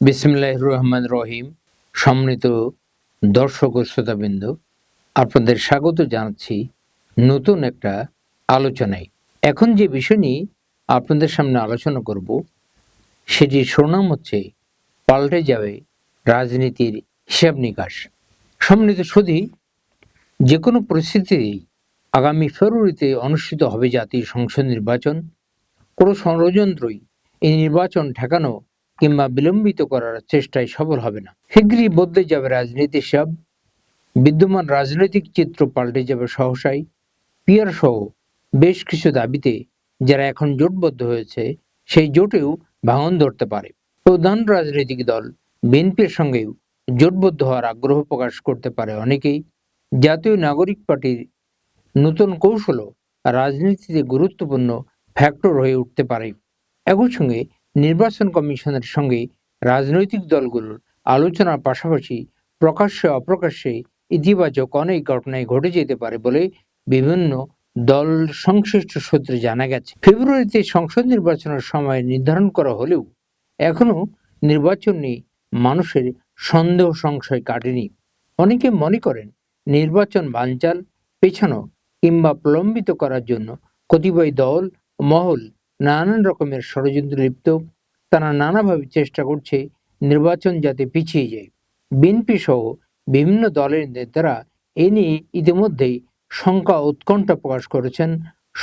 বিসমুল্লাহ রহমান রহিম। সম্মানিত দর্শক ও শ্রোতাবৃন্দ, আপনাদের স্বাগত জানাচ্ছি নতুন একটা আলোচনায়। এখন যে বিষয় নিয়ে আপনাদের সামনে আলোচনা করব, সেটির সুনাম হচ্ছে পাল্টে যাবে রাজনীতির হিসাব নিকাশ। সম্মানিত সুধী যে কোনো পরিস্থিতিতেই আগামী ফেব্রুয়ারিতে অনুষ্ঠিত হবে জাতীয় সংসদ নির্বাচন। কোনো ষড়যন্ত্রই এই নির্বাচন ঠেকানো কিংবা বিলম্বিত করার চেষ্টায় সফল হবে না। শীঘ্রই বদলে যাবে রাজনীতির সব। বিদ্যমান রাজনৈতিক চিত্র পাল্টে যাবে সহসাই। পিয়ার সহ বেশ কিছু দাবিতে যারা এখন জোটবদ্ধ হয়েছে, সেই জোটেও ভাঙন ধরতে পারে। প্রধান রাজনৈতিক দল বিএনপির সঙ্গেও জোটবদ্ধ হওয়ার আগ্রহ প্রকাশ করতে পারে অনেকেই। জাতীয় নাগরিক পার্টির নতুন কৌশলও রাজনীতিতে গুরুত্বপূর্ণ ফ্যাক্টর হয়ে উঠতে পারে। একই সঙ্গে নির্বাচন কমিশনের সঙ্গে রাজনৈতিক দলগুলোর আলোচনার পাশাপাশি প্রকাশ্যে অপ্রকাশ্যে ইতিবাচক অনেক ঘটনায় ঘটে যেতে পারে বলে বিভিন্ন দল সংশ্লিষ্ট সূত্রে জানা গেছে। ফেব্রুয়ারিতে সংসদ নির্বাচনের সময় নির্ধারণ করা হলেও এখনও নির্বাচন নিয়ে মানুষের সন্দেহ সংশয় কাটেনি। অনেকে মনে করেন নির্বাচন বানচাল, পেছানো কিংবা প্রলম্বিত করার জন্য কতিপয় দল, মহল নানান রকমের ষড়যন্ত্র লিপ্ত, তারা নানাভাবে চেষ্টা করছে নির্বাচন যাতে পিছিয়ে যায়। বিএনপি সহ বিভিন্ন দলের নেতারা এ নিয়ে ইতিমধ্যেই শঙ্কা উৎকণ্ঠা প্রকাশ করেছেন,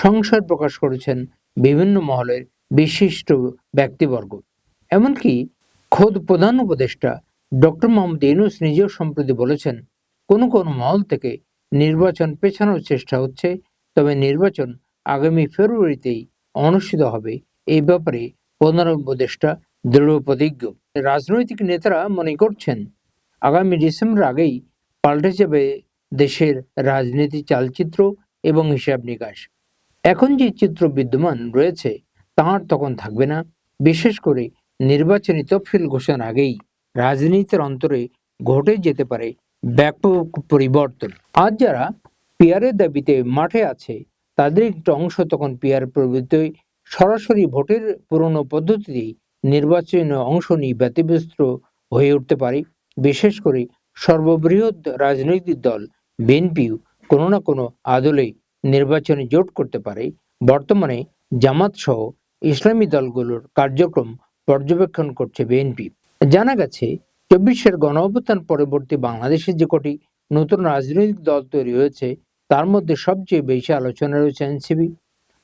সংশয় প্রকাশ করেছেন বিভিন্ন মহলের বিশিষ্ট ব্যক্তিবর্গ। এমনকি খোদ প্রধান উপদেষ্টা ডক্টর মোহাম্মদ ইউনুস নিজেও সম্প্রতি বলেছেন, কোন কোন মহল থেকে নির্বাচন পেছানোর চেষ্টা হচ্ছে, তবে নির্বাচন আগামী ফেব্রুয়ারিতেই অনুষ্ঠিত হবে। এই ব্যাপারে প্রধান উপদেষ্টা দৃঢ় প্রতিজ্ঞ। রাজনৈতিক নেতারা মনে করছেন, আগামী ডিসেম্বর আগেই পাল্টে যাবে দেশের রাজনীতি চালচিত্র এবং হিসাব নিকাশ। এখন যে চিত্র বিদ্যমান রয়েছে, তাঁর তখন থাকবে না। বিশেষ করে নির্বাচনী তফসিল ঘোষণার আগেই রাজনীতির অন্তরে ঘটে যেতে পারে ব্যাপক পরিবর্তন। আজ যারা পিয়ারের দাবিতে মাঠে আছে তাদের একটা অংশ তখন পিয়ার প্রবৃত্তি সরাসরি ভোটের পুরনো পদ্ধতিতেই নির্বাচনে অংশ নিয়ে ব্যতিব্যস্ত হয়ে উঠতে পারে। বিশেষ করে সর্ববৃহৎ রাজনৈতিক দল বিএনপিও কোনো না কোনো আদলে নির্বাচনে জোট করতে পারে। বর্তমানে জামাত সহ ইসলামী দলগুলোর কার্যক্রম পর্যবেক্ষণ করছে বিএনপি। জানা গেছে, চব্বিশের গণ অভ্যুত্থান পরবর্তী বাংলাদেশে যে কটি নতুন রাজনৈতিক দল তৈরি হয়েছে তার মধ্যে সবচেয়ে বেশি আলোচনা রয়েছে এনসিবি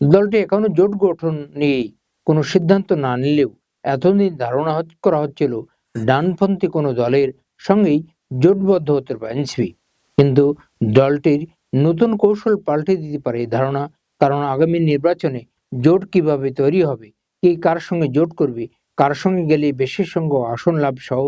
দলটি এখনও জোট গঠন নিয়েই কোনো সিদ্ধান্ত না নিলেও এতদিন ধারণা করা হচ্ছিল ডানপন্থী কোনো দলের সঙ্গেই জোটবদ্ধ হতে পারে এনসিবি কিন্তু দলটির নতুন কৌশল পাল্টে দিতে পারে এই ধারণা, কারণ আগামী নির্বাচনে জোট কীভাবে তৈরি হবে, কে কার সঙ্গে জোট করবে, কার সঙ্গে গেলে বেশি সঙ্গ আসন লাভ সহ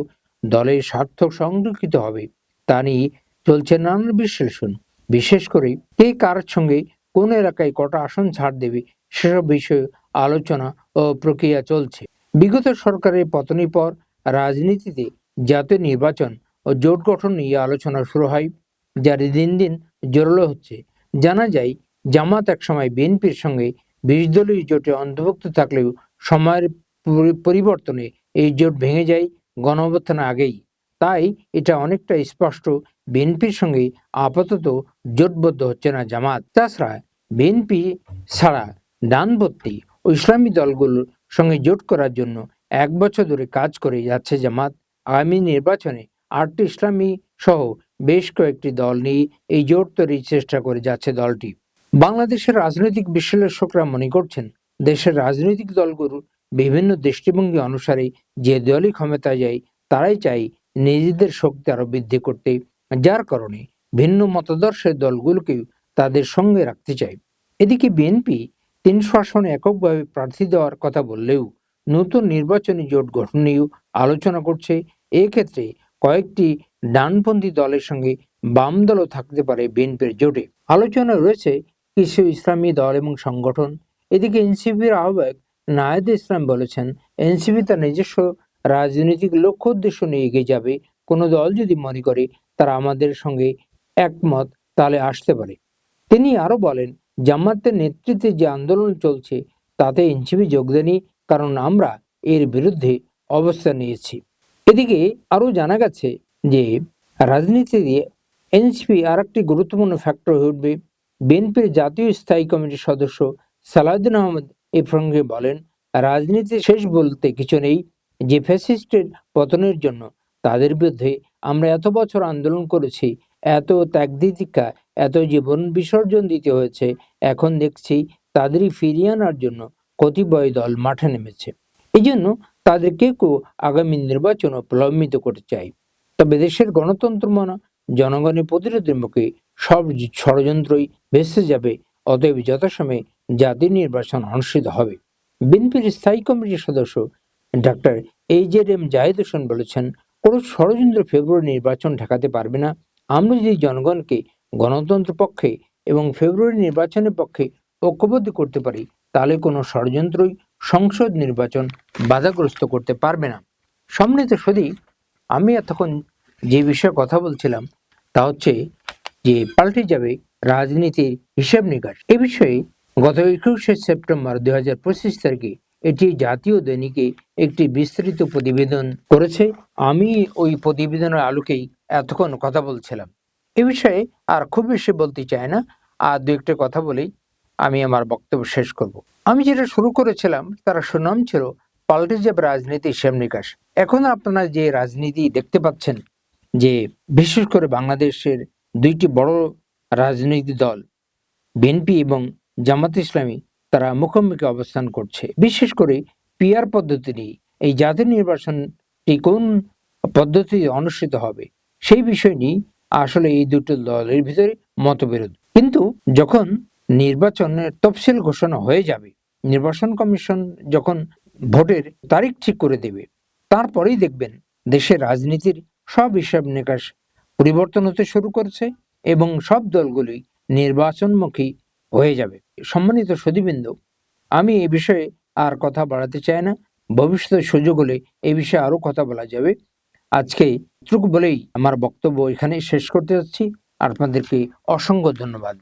দলের স্বার্থ সংরক্ষিত হবে, তা নিয়ে চলছে নানান বিশ্লেষণ। বিশেষ করে কে কার সঙ্গে কোন এলাকায় কটা আসন ছাড় দেবে সেসব বিষয়ে আলোচনা ও প্রক্রিয়া চলছে। বিগত সরকারের পতনের পর রাজনীতিতে জাতীয় নির্বাচন ও জোট গঠন নিয়ে আলোচনা শুরু হয়, যার দিন দিন জোরালো হচ্ছে। জানা যায়, জামাত একসময় বিএনপির সঙ্গে বিশ দলীয় জোটে অন্তর্ভুক্ত থাকলেও সময়ের পরি- পরিবর্তনে এই জোট ভেঙে যায় গণঅভ্যুত্থান আগেই। তাই এটা অনেকটা স্পষ্ট। বিএনপির সঙ্গে আপাতত জোটবদ্ধ হচ্ছে না জামাত। তাছাড়া বিএনপি ছাড়া ডানপন্থী ও ইসলামী দলগুলোর সঙ্গে জোট করার জন্য এক বছর ধরে কাজ করে যাচ্ছে জামাত। আগামী নির্বাচনে আটটি ইসলামী সহ বেশ কয়েকটি দল নিয়ে এই জোট তৈরির চেষ্টা করে যাচ্ছে দলটি। বাংলাদেশের রাজনৈতিক বিশ্লেষকরা মনে করছেন, দেশের রাজনৈতিক দলগুলোর বিভিন্ন দৃষ্টিভঙ্গি অনুসারে যে দলই ক্ষমতায় যায়, তারাই চাই নিজেদের শক্তি আরও বৃদ্ধি করতে, যার কারণে ভিন্ন মতাদর্শের দলগুলোকেও তাদের সঙ্গে রাখতে চায়। এদিকে বিএনপি তিনশো আসনে এককভাবে প্রার্থী দেওয়ার কথা বললেও নতুন নির্বাচনী জোট গঠন নিয়েও আলোচনা করছে। এক্ষেত্রে কয়েকটি ডানপন্থী দলের সঙ্গে বাম দলও থাকতে পারে বিএনপির জোটে। আলোচনা রয়েছে কিছু ইসলামী দল এবং সংগঠন। এদিকে এনসিপির আহ্বায়ক নায়েদ ইসলাম বলেছেন, এনসিপি তার নিজস্ব রাজনৈতিক লক্ষ্য উদ্দেশ্য নিয়ে এগিয়ে যাবে। কোনো দল যদি মনে করে তারা আমাদের সঙ্গে একমত, তাহলে আসতে পারে। তিনি আরও বলেন, জামাতের নেতৃত্বে যে আন্দোলন চলছে, তাতে এনসিপি যোগ দেয়নি, কারণ আমরা এর বিরুদ্ধে অবস্থান নিয়েছি। এদিকে আরও জানা গেছে যে রাজনীতি দিয়ে এনসিপি আর একটি গুরুত্বপূর্ণ ফ্যাক্টর হয়ে উঠবে। বিএনপির জাতীয় স্থায়ী কমিটির সদস্য সালাউদ্দিন আহমদ এই প্রসঙ্গে বলেন রাজনীতি শেষ বলতে কিছু নেই যে ফ্যাসিস্টের পতনের জন্য তাদের বিরুদ্ধে আমরা এত বছর আন্দোলন করেছি, এত ত্যাগদিতিকা এত জীবন বিসর্জন দিতে হয়েছে, এখন দেখছি তাদেরই ফিরিয়ে আনার জন্য কতিপয় দল মাঠে নেমেছে। এই জন্য তাদেরকে কেউ আগামী নির্বাচন প্রলম্বিত করতে চাই তবে দেশের গণতন্ত্র মানা জনগণের প্রতিরোধের মুখে সব ষড়যন্ত্রই ভেসে যাবে, অতএব যথাসময়ে জাতীয় নির্বাচন অনুষ্ঠিত হবে। বিএনপির স্থায়ী কমিটির সদস্য ডাক্তার এই জেড এম জাহিদ হোসেন বলেছেন, কোনো ষড়যন্ত্র ফেব্রুয়ারি নির্বাচন ঠেকাতে পারবে না। আমরা যদি জনগণকে গণতন্ত্র পক্ষে এবং ফেব্রুয়ারি নির্বাচনের পক্ষে ঐক্যবদ্ধ করতে পারি, তাহলে কোনো ষড়যন্ত্রই সংসদ নির্বাচন বাধাগ্রস্ত করতে পারবে না। সম্মিলিত সদি, আমি এতক্ষণ যে বিষয়ে কথা বলছিলাম, তা হচ্ছে যে পাল্টে যাবে রাজনীতির হিসাব নিকাশ। এ বিষয়ে গত একুশে সেপ্টেম্বর দুই হাজার পঁচিশ তারিখে এটি জাতীয় দৈনিকে একটি বিস্তৃত প্রতিবেদন করেছে। আমি ওই প্রতিবেদনের আলোকেই এতক্ষণ কথা বলছিলাম। এ বিষয়ে আর খুব বেশি বলতে চাই না। আর দু একটা কথা বলেই আমি আমার বক্তব্য শেষ করব। আমি যেটা শুরু করেছিলাম, তার সুনাম ছিল পাল্টে যাবে রাজনীতি হিসাব নিকাশ এখন আপনারা যে রাজনীতি দেখতে পাচ্ছেন, যে বিশেষ করে বাংলাদেশের দুইটি বড় রাজনৈতিক দল, বিএনপি এবং জামাত ইসলামী তারা মুখোমুখি অবস্থান করছে। বিশেষ করে পিআর পদ্ধতি নিয়ে এই জাতীয় নির্বাচনটি কোন পদ্ধতি অনুষ্ঠিত হবে, সেই বিষয় নিয়ে আসলে এই দুটো দলের ভিতরে মতবিরোধ। কিন্তু যখন নির্বাচনের তফসিল ঘোষণা হয়ে যাবে, নির্বাচন কমিশন যখন ভোটের তারিখ ঠিক করে দেবে, তারপরেই দেখবেন দেশের রাজনীতির সব হিসাব নিকাশ পরিবর্তন হতে শুরু করেছে এবং সব দলগুলি নির্বাচনমুখী হয়ে যাবে। সম্মানিত সুদীবৃন্দ আমি এ বিষয়ে আর কথা বাড়াতে চাই না। ভবিষ্যতে সুযোগ হলে এ বিষয়ে আরও কথা বলা যাবে। আজকে এটুকু বলেই আমার বক্তব্য এখানে শেষ করতে যাচ্ছি। আপনাদেরকে অসংখ্য ধন্যবাদ।